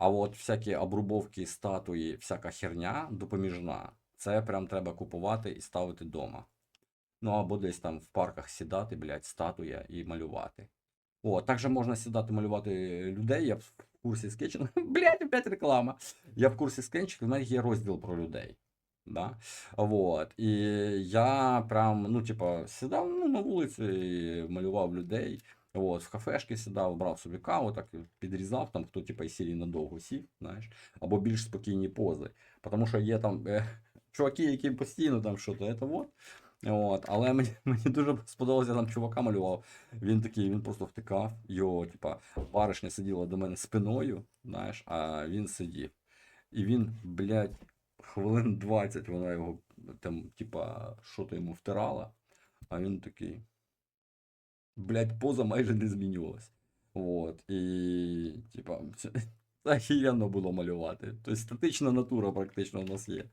А от всякі обрубовки, статуї, всяка херня допоміжна, це прям треба купувати і ставити вдома. Ну або десь там в парках сідати, блядь, статуя і малювати. О, також можна сідати малювати людей. Я в курсі скетчингу. Блядь, опять реклама. Я в курсі скетчингу, в мене є розділ про людей. Да? Вот. І я прям, ну, типа, сідав ну, на вулиці, і малював людей. От, в кафешки сідав, брав собі каву, так підрізав, там, хто типа із серії надовго сів, знаєш, або більш спокійні пози. Тому що є там е, чуваки, які постійно там що-то, це вот. От, але мені, мені дуже сподобалося, я там чувака малював. Він такий, він просто втикав. Його, типа, баришня сиділа до мене спиною, знаєш, а він сидів. І він, блядь, хвилин 20 вона його там, типа, що-то йому втирала, а він такий. Блядь, поза майже не змінювалась. От. І, типа, це, охеренно було малювати. Тобто статична натура практично у нас є.